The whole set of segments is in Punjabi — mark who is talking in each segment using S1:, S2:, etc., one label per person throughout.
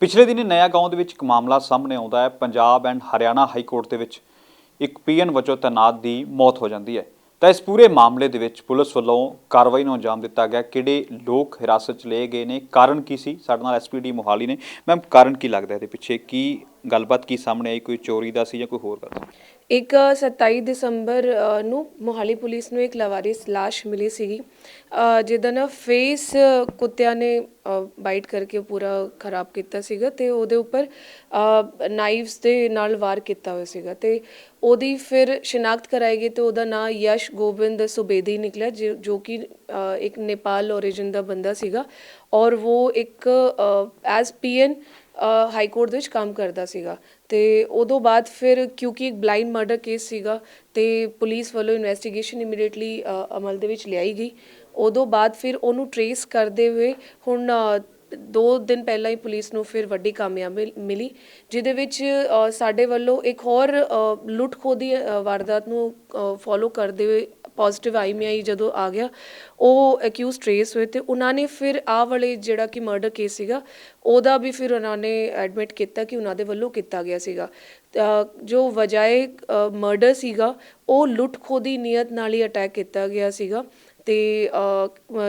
S1: ਪਿਛਲੇ ਦਿਨੀ ਨਇਆ ਗਾਉਂ ਦੇ ਵਿੱਚ ਇੱਕ ਮਾਮਲਾ ਸਾਹਮਣੇ ਆਉਂਦਾ ਹੈ। Punjab and Haryana high court ਦੇ ਵਿੱਚ ਇੱਕ ਪੀਐਨ ਵਜੋਂ ਤੈਨਾਤ ਦੀ ਮੌਤ ਹੋ ਜਾਂਦੀ ਹੈ। ਤਾਂ ਇਸ ਪੂਰੇ ਮਾਮਲੇ ਦੇ ਵਿੱਚ ਪੁਲਿਸ ਵੱਲੋਂ ਕਾਰਵਾਈ ਨੂੰ ਅੰਜਾਮ ਦਿੱਤਾ ਗਿਆ। ਕਿਹੜੇ ਲੋਕ ਹਿਰਾਸਤ 'ਚ ਲਏ ਗਏ ਨੇ? ਕਾਰਨ ਕੀ ਸੀ? ਸਾਡੇ ਨਾਲ ਐਸਪੀਡੀ ਮੋਹਾਲੀ ਨੇ। ਮੈਮ ਕਾਰਨ ਕੀ ਲੱਗਦਾ ਇਹਦੇ ਪਿੱਛੇ? ਕੀ ਗੱਲਬਾਤ ਕੀ ਸਾਹਮਣੇ ਆਈ? ਕੋਈ ਚੋਰੀ ਦਾ ਸੀ ਜਾਂ ਕੋਈ ਹੋਰ ਗੱਲ?
S2: ਇੱਕ 27 ਦਸੰਬਰ ਅ, ਨੂੰ ਮੋਹਾਲੀ ਪੁਲਿਸ ਨੂੰ ਇੱਕ ਲਾਵਾਰਿਸ ਲਾਸ਼ ਮਿਲੀ ਸੀਗੀ ਅ, ਜਿਹਦਾ ਨਾ ਫੇਸ ਕੁੱਤਿਆਂ ਨੇ ਬਾਈਟ ਕਰਕੇ ਪੂਰਾ ਖਰਾਬ ਕੀਤਾ ਸੀਗਾ ਤੇ ਉਹਦੇ ਉੱਪਰ ਨਾਈਵਸ ਦੇ ਨਾਲ ਵਾਰ ਕੀਤਾ ਹੋਇਆ ਸੀਗਾ ਤੇ ਉਹਦੀ ਫਿਰ ਸ਼ਨਾਖਤ ਕਰਾਈ ਗਈ ਤੇ ਉਹਦਾ ਨਾਂ ਯਸ਼ ਗੋਬਿੰਦ ਸੁਬੇਦੀ ਨਿਕਲਿਆ ਜੋ ਜੋ ਕਿ ਅ, ਇੱਕ ਨੇਪਾਲ origin ਦਾ ਬੰਦਾ ਸੀਗਾ ਔਰ ਉਹ ਇੱਕ ਐਜ਼ ਪੀਐਨ ਹਾਈ ਕੋਰਟ ਦੇ ਵਿੱਚ ਕੰਮ ਕਰਦਾ ਸੀਗਾ। ਤੇ ਉਦੋਂ ਬਾਅਦ ਫਿਰ ਕਿਉਂਕਿ ਇੱਕ ਬਲਾਈਂਡ ਮਰਡਰ ਕੇਸ ਸੀਗਾ, ਤੇ ਪੁਲਿਸ ਵੱਲੋਂ ਇਨਵੈਸਟੀਗੇਸ਼ਨ ਇਮੀਡੀਏਟਲੀ ਅਮਲ ਦੇ ਵਿੱਚ ਲਿਆਈ ਗਈ। ਉਦੋਂ ਬਾਅਦ ਫਿਰ ਉਹਨੂੰ ਟਰੇਸ ਕਰਦੇ ਹੋਏ ਹੁਣ ਦੋ ਦਿਨ ਪਹਿਲਾਂ ਹੀ ਪੁਲਿਸ ਨੂੰ ਫਿਰ ਵੱਡੀ ਕਾਮਯਾਬੀ ਮਿਲੀ ਜਿਹਦੇ ਵਿੱਚ ਸਾਡੇ ਵੱਲੋਂ ਇੱਕ ਹੋਰ ਲੁੱਟ ਖੋਹ ਦੀ ਵਾਰਦਾਤ ਨੂੰ ਫੋਲੋ ਕਰਦੇ ਹੋਏ ਪੋਜ਼ਿਟਿਵ ਆਈਮੀਆਈ ਜਦੋਂ ਆ ਗਿਆ, ਉਹ ਅਕਿਊਜ਼ ਟਰੇਸ ਹੋਏ ਤੇ ਉਹਨਾਂ ਨੇ ਫਿਰ ਆਹ ਵਾਲੇ ਜਿਹੜਾ ਕਿ ਮਰਡਰ ਕੇਸ ਸੀਗਾ ਉਹਦਾ ਵੀ ਫਿਰ ਉਹਨਾਂ ਨੇ ਐਡਮਿਟ ਕੀਤਾ ਕਿ ਉਹਨਾਂ ਦੇ ਵੱਲੋਂ ਕੀਤਾ ਗਿਆ ਸੀਗਾ। ਜੋ ਵਜਾਏ ਮਰਡਰ ਸੀਗਾ, ਉਹ ਲੁੱਟ ਖੋਹ ਦੀ ਨੀਅਤ ਨਾਲ ਹੀ ਅਟੈਕ ਕੀਤਾ ਗਿਆ ਸੀਗਾ। ਤੇ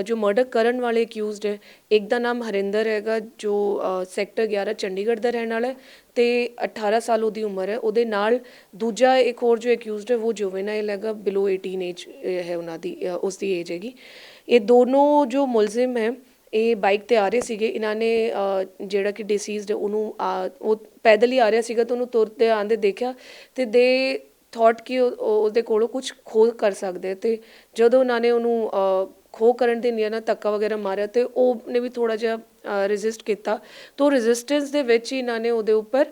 S2: ਜੋ ਮਰਡਰ ਕਰਨ ਵਾਲੇ ਅਕਿਊਜ਼ਡ ਹੈ, ਇੱਕ ਦਾ ਨਾਮ ਹਰਿੰਦਰ ਹੈਗਾ, ਜੋ ਸੈਕਟਰ 11 ਚੰਡੀਗੜ੍ਹ ਦਾ ਰਹਿਣ ਵਾਲਾ ਹੈ ਤੇ 18 ਸਾਲ ਉਹਦੀ ਉਮਰ ਹੈ। ਉਹਦੇ ਨਾਲ ਦੂਜਾ ਇੱਕ ਹੋਰ ਜੋ ਅਕਿਊਜ਼ਡ ਹੈ, ਉਹ ਜੁਵੇਨਾਈਲ ਹੈਗਾ ਬਿਲੋ 18 ਏਜ ਹੈ ਉਹਨਾਂ ਦੀ ਉਸ ਦੀ ਏਜ ਹੈਗੀ। ਇਹ ਦੋਨੋਂ ਜੋ ਮੁਲਜ਼ਮ ਹੈ ਇਹ ਬਾਈਕ ਤੇ ਆ ਰਹੇ ਸੀਗੇ ਇਹਨਾਂ ਨੇ ਜਿਹੜਾ ਕਿ ਡਿਸੀਜ਼ਡ ਉਹਨੂੰ ਆ- ਉਹ ਪੈਦਲ ਹੀ ਆ ਰਿਹਾ ਸੀਗਾ ਤਾਂ ਉਹਨੂੰ ਤੁਰਦੇ ਆਂਦੇ ਦੇਖਿਆ ਤੇ ਦੇ ਥਾਟ ਕਿ ਉਹ- ਉਹਦੇ ਕੋਲੋਂ ਕੁਝ ਖੋਹ ਕਰ ਸਕਦੇ ਆ ਤੇ ਜਦੋਂ ਉਹਨਾਂ ਨੇ ਉਹਨੂੰ ਅ, ਖੋਹ ਕਰਨ ਦੇ ਨਿਯਮ ਨਾਲ ਧੱਕਾ ਵਗੈਰਾ ਮਾਰਿਆ ਤੇ ਉਹ ਨੇ ਵੀ ਥੋੜਾ ਜਿਹਾ ਰੈਜ਼ਿਸਟ ਕੀਤਾ। ਤੋਂ ਰੈਜ਼ਿਸਟੈਂਸ ਦੇ ਵਿੱਚ ਹੀ ਇਹਨਾਂ ਨੇ ਉਹਦੇ ਉੱਪਰ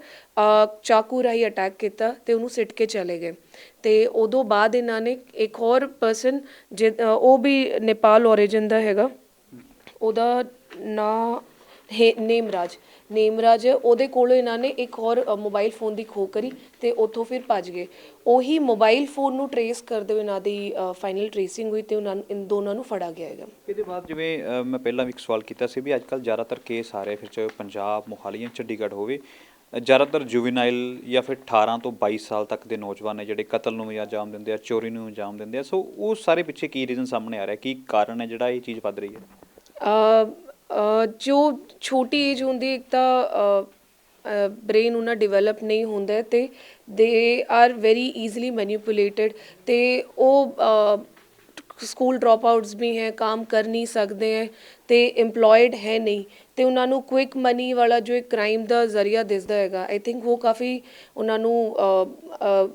S2: ਚਾਕੂ ਰਾਹੀਂ ਅਟੈਕ ਕੀਤਾ ਤੇ ਉਹਨੂੰ ਸਿੱਟ ਕੇ ਚਲੇ ਗਏ। ਤੇ ਉਦੋਂ ਬਾਅਦ ਇਹਨਾਂ ਨੇ ਇੱਕ ਹੋਰ ਪਰਸਨ ਉਹ ਵੀ ਨੇਪਾਲ origin ਦਾ ਹੈਗਾ। ਉਹਦਾ ਨਾਂ ਹੇ ਨੇਮਰਾਜ। ਨੇਮਰਾਜ ਉਹਦੇ ਕੋਲੋਂ ਇਹਨਾਂ ਨੇ ਇੱਕ ਹੋਰ ਮੋਬਾਈਲ ਫੋਨ ਦੀ ਖੋਹ ਕਰੀ ਅਤੇ ਉੱਥੋਂ ਫਿਰ ਭੱਜ ਗਏ। ਉਹੀ ਮੋਬਾਈਲ ਫੋਨ ਨੂੰ ਟਰੇਸ ਕਰਦੇ ਹੋਏ ਇਹਨਾਂ ਦੀ ਫਾਈਨਲ ਟਰੇਸਿੰਗ ਹੋਈ ਅਤੇ ਉਹਨਾਂ ਨੂੰ ਇਨ ਦੋਨਾਂ ਨੂੰ ਫੜਾ ਗਿਆ ਹੈਗਾ।
S1: ਇਹਦੇ ਬਾਅਦ ਜਿਵੇਂ ਅ, ਮੈਂ ਪਹਿਲਾਂ ਵੀ ਇੱਕ ਸਵਾਲ ਕੀਤਾ ਸੀ ਵੀ ਅੱਜ ਕੱਲ੍ਹ ਜ਼ਿਆਦਾਤਰ ਕੇਸ ਆ ਰਹੇ ਫਿਰ ਚਾਹੇ ਉਹ ਪੰਜਾਬ ਮੋਹਾਲੀ ਜਾਂ ਚੰਡੀਗੜ੍ਹ ਹੋਵੇ। ਅ, ਜ਼ਿਆਦਾਤਰ ਜੁਵੈਨਾਈਲ ਜਾਂ ਫਿਰ 18 ਤੋਂ 22 ਸਾਲ ਤੱਕ ਦੇ ਨੌਜਵਾਨ ਨੇ ਜਿਹੜੇ ਕਤਲ ਨੂੰ ਵੀ ਅੰਜਾਮ ਦਿੰਦੇ ਆ ਚੋਰੀ ਨੂੰ ਅੰਜਾਮ ਦਿੰਦੇ ਆ। ਸੋ ਉਹ ਸਾਰੇ ਪਿੱਛੇ ਕੀ ਰੀਜ਼ਨ ਸਾਹਮਣੇ ਆ ਰਿਹਾ ਕੀ ਕਾਰਨ ਹੈ ਜਿਹੜਾ ਇਹ ਚੀਜ਼ ਵੱਧ ਰਹੀ ਹੈ?
S2: ਜੋ ਛੋਟੀ ਏਜ ਹੁੰਦੀ ਇੱਕ ਤਾਂ ਬ੍ਰੇਨ ਉਹਨਾਂ ਡਿਵੈਲਪ ਨਹੀਂ ਹੁੰਦਾ ਅਤੇ ਦੇ ਆਰ ਵੈਰੀ ਈਜ਼ੀਲੀ ਮੈਨੀਪੂਲੇਟਡ ਅਤੇ ਉਹ ਸਕੂਲ ਡਰੋਪ ਆਊਟਸ ਵੀ ਹੈ, ਕੰਮ ਕਰ ਨਹੀਂ ਸਕਦੇ ਹੈ ਤੇ EMPLOYED ਹੈ ਨਹੀਂ ਤੇ ਉਹਨਾਂ ਨੂੰ ਕੁਇਕ ਮਨੀ ਵਾਲਾ ਜੋ ਇੱਕ ਕ੍ਰਾਈਮ ਦਾ ਜ਼ਰੀਆ ਦਿਸਦਾ ਹੈਗਾ ਆਈ ਥਿੰਕ ਉਹ ਕਾਫੀ ਉਹਨਾਂ ਨੂੰ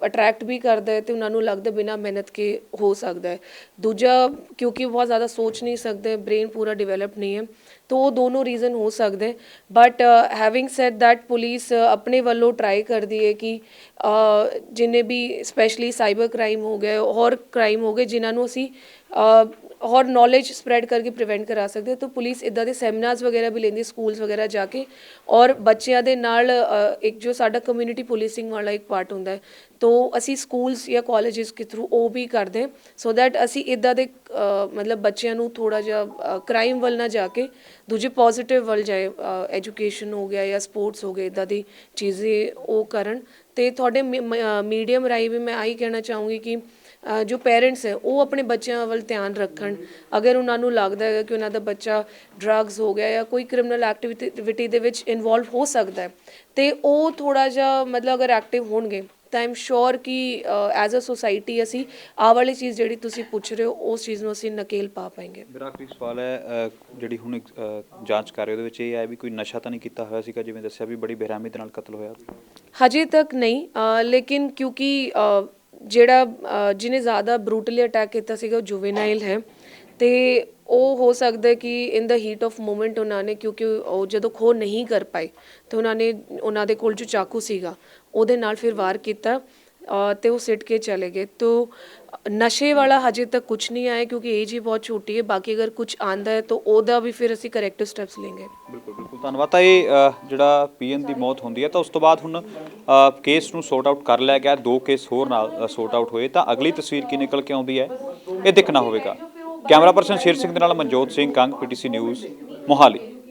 S2: ਅਟਰੈਕਟ ਵੀ ਕਰਦਾ ਹੈ ਤੇ ਉਹਨਾਂ ਨੂੰ ਲੱਗਦਾ ਬਿਨਾ ਮਿਹਨਤ ਕੇ ਹੋ ਸਕਦਾ ਹੈ। ਦੂਜਾ ਕਿਉਂਕਿ ਬਹੁਤ ਜ਼ਿਆਦਾ ਸੋਚ ਨਹੀਂ ਸਕਦੇ ਬ੍ਰੇਨ ਪੂਰਾ ਡਿਵੈਲਪ ਨਹੀਂ ਹੈ ਤੋ ਉਹ ਦੋਨੋਂ ਰੀਜ਼ਨ ਹੋ ਸਕਦੇ but having said that police ਆਪਣੇ ਵੱਲੋਂ ਟਰਾਈ ਕਰਦੀ ਹੈ ਕਿ ਅ, ਜਿੰਨੇ ਵੀ ਸਪੈਸ਼ਲੀ ਸਾਈਬਰ ਕ੍ਰਾਈਮ ਹੋ ਗਏ ਹੋਰ ਕ੍ਰਾਈਮ ਹੋ ਗਏ ਜਿਨ੍ਹਾਂ ਨੂੰ ਅਸੀਂ ਅ, ਹੋਰ ਨੌਲੇਜ ਸਪਰੈਡ ਕਰਕੇ ਪ੍ਰੀਵੈਂਟ ਕਰਾ ਸਕਦੇ ਹਾਂ। ਤਾਂ ਪੁਲਿਸ ਇਦਾਂ ਦੇ ਸੈਮੀਨਾਰਸ ਵਗੈਰਾ ਵੀ ਲੈਂਦੀ ਸਕੂਲਸ ਵਗੈਰਾ ਜਾ ਕੇ। ਔਰ ਬੱਚਿਆਂ ਦੇ ਨਾਲ ਇੱਕ ਜੋ ਸਾਡਾ ਕਮਿਊਨਿਟੀ ਪੁਲਿਸਿੰਗ ਵਾਲਾ ਇੱਕ ਪਾਰਟ ਹੁੰਦਾ ਹੈ, ਤੋ ਅਸੀਂ ਸਕੂਲਸ ਜਾਂ ਕਾਲਜਸ ਕੇ ਥਰੂ ਉਹ ਵੀ ਕਰਦੇ ਹਾਂ। ਸੋ ਦੈਟ ਅਸੀਂ ਇਦਾਂ ਦੇ ਮਤਲਬ ਬੱਚਿਆਂ ਨੂੰ ਥੋੜਾ ਜਿਹਾ ਕ੍ਰਾਈਮ ਵੱਲ ਨਾ ਜਾ ਕੇ, ਦੂਜੇ ਪੋਜ਼ਿਟਿਵ ਵੱਲ ਜਾਏ ਐਜੂਕੇਸ਼ਨ ਹੋ ਗਿਆ ਜਾਂ ਸਪੋਰਟਸ ਹੋ ਗਏ ਇਦਾਂ ਦੀ ਚੀਜ਼ੇ ਉਹ ਕਰਨ। ਤੇ ਤੁਹਾਡੇ ਮੀਡੀਅਮ ਰਾਈ ਵੀ ਮੈਂ ਆਹੀ ਕਹਿਣਾ ਚਾਹੂੰਗੀ ਕਿ ਜੋ ਪੇਰੈਂਟਸ ਹੈ ਉਹ ਆਪਣੇ ਬੱਚਿਆਂ ਵੱਲ ਧਿਆਨ ਰੱਖਣ। ਅਗਰ ਉਹਨਾਂ ਨੂੰ ਲੱਗਦਾ ਹੈ ਕਿ ਉਹਨਾਂ ਦਾ ਬੱਚਾ ਡਰੱਗਸ ਹੋ ਗਿਆ ਜਾਂ ਕੋਈ ਕ੍ਰਿਮੀਨਲ ਐਕਟੀਵਿਟੀ ਦੇ ਵਿੱਚ ਇਨਵੋਲਵ ਹੋ ਸਕਦਾ ਹੈ ਤੇ ਉਹ ਥੋੜਾ ਜਿਹਾ ਮਤਲਬ ਅਗਰ ਐਕਟਿਵ ਹੋਣਗੇ ਤਾਂ ਆਮ ਸ਼ੋਰ ਕਿ ਐਜ਼ ਅ ਸੋਸਾਇਟੀ ਅਸੀਂ ਆਹ ਵਾਲੀ ਚੀਜ਼ ਜਿਹੜੀ ਤੁਸੀਂ ਪੁੱਛ ਰਹੇ ਹੋ ਉਸ ਚੀਜ਼ ਨੂੰ ਅਸੀਂ ਨਕੇਲ ਪਾ ਪਾएंगे
S1: ਮੇਰਾ ਆਖਰੀ ਸਵਾਲ ਹੈ ਜਿਹੜੀ ਹੁਣ ਜਾਂਚ ਕਰ ਰਹੇ ਉਹਦੇ ਵਿੱਚ ਇਹ ਹੈ ਵੀ ਕੋਈ ਨਸ਼ਾ ਤਾਂ ਨਹੀਂ ਕੀਤਾ ਹੋਇਆ ਸੀਗਾ ਜਿਵੇਂ ਦੱਸਿਆ ਵੀ ਬੜੀ ਬੇਰਹਿਮੀ ਦੇ ਨਾਲ ਕਤਲ ਹੋਇਆ।
S2: ਹਜੇ ਤੱਕ ਨਹੀਂ ਲੇਕਿਨ ਕਿਉਂਕਿ ਜਿਹੜਾ ਜਿਹਨੇ ਜ਼ਿਆਦਾ ਬਰੂਟਲੀ ਅਟੈਕ ਕੀਤਾ ਸੀਗਾ ਉਹ ਜੁਵੇਨਾਈਲ ਹੈ। ਤੇ ਉਹ ਹੋ ਸਕਦਾ ਹੈ ਕਿ in the heat of moment ਉਹਨਾਂ ਨੇ ਕਿਉਂਕਿ ਉਹ ਜਦੋਂ ਖੋ ਨਹੀਂ ਕਰ ਪਾਏ ਤੇ ਉਹਨਾਂ ਨੇ ਉਹਨਾਂ ਦੇ ਕੋਲ ਜੋ ਚਾਕੂ ਸੀਗਾ ਉਹਦੇ ਨਾਲ ਫਿਰ ਵਾਰ ਕੀਤਾ ਅ, ਤੇ ਉਹ ਸਿੱਟ ਕੇ ਚਲੇ ਗਏ। ਤੋ ਨਸ਼ੇ ਵਾਲਾ ਹਜੇ ਤੱਕ ਕੁਝ ਨਹੀਂ ਆਇਆ ਕਿਉਂਕਿ ਏਜ ਹੀ ਬਹੁਤ ਛੋਟੀ ਹੈ ਬਾਕੀ ਅਗਰ ਕੁਝ ਆਂਦਾ ਹੈ ਤਾਂ ਉਹਦਾ ਵੀ ਫਿਰ ਅਸੀਂ ਕਰੈਕਟਿਵ ਸਟੈਪਸ ਲਵਾਂਗੇ
S1: ਬਿਲਕੁਲ ਬਿਲਕੁਲ। ਧੰਨਵਾਦ। ਤਾਂ ਇਹ ਅ, ਜਿਹੜਾ ਪੀਐਨ ਦੀ ਮੌਤ ਹੁੰਦੀ ਹੈ ਤਾਂ ਉਸ ਤੋਂ ਬਾਅਦ ਹੁਣ ਅ, ਕੇਸ ਨੂੰ ਸੌਰਟ ਆਊਟ ਕਰ ਲਿਆ ਗਿਆ ਦੋ ਕੇਸ ਹੋਰ ਨਾਲ ਸੌਰਟ ਆਊਟ ਹੋਏ। ਤਾਂ ਅਗਲੀ ਤਸਵੀਰ ਕੀ ਨਿਕਲ ਕੇ ਆਉਂਦੀ ਹੈ ਇਹ ਦੇਖਣਾ ਹੋਵੇਗਾ। ਕੈਮਰਾ ਪਰਸਨ ਸ਼ੇਰ ਸਿੰਘ ਦੇ ਨਾਲ ਮਨਜੋਤ ਸਿੰਘ ਕੰਗ ਪੀਟੀਸੀ ਨਿਊਜ਼ ਮੋਹਾਲੀ।